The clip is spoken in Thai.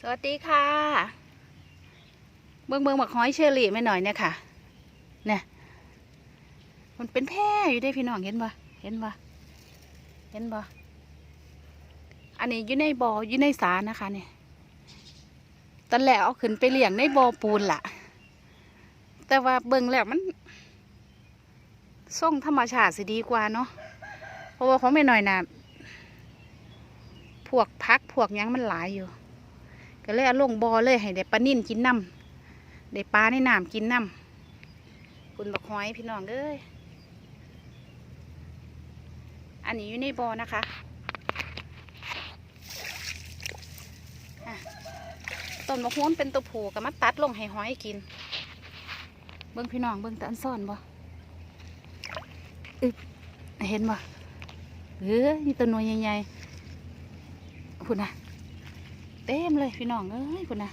สวัสดีค่ะ เบิ่งเบิ่งบักหอยเชอรี่ไม่หน่อยเนี่ยค่ะ เนี่ย มันเป็นแพร่อยู่ได้พี่น้องเห็นบ่เห็นบ่เห็นบ่อันนี้อยู่ในบ่ออยู่ในสานะคะเนี่ยตอนแรกเอาขึ้นไปเลี้ยงในบ่อปูนล่ะ แต่ว่าเบิ่งแล้วมันส่งธรรมชาติสิดีกว่าเนาะเพราะว่าของแม่หน่อยน่ะพวกพักพวกยังมันหลายอยู่ ก็เลยเอาลงบอเลยให้ได้ปลานิ่นกินน้ำได้ปลาในน้ำกินน้ำคุณบักหอยพี่น้องเอ้ยอันนี้อยู่ในบอนะคะะต้นมะฮวนเป็นตัวผูก็มาตัดลงให้หอยกิน เบิ้งพี่น้องเบิ้งตาอันซ่อนบ่อึเห็นบ่เออนี่ตัวหน่วยใหญ่ๆคุณนะ เต็มเลยพี่น้องเอ้ยคุณนะ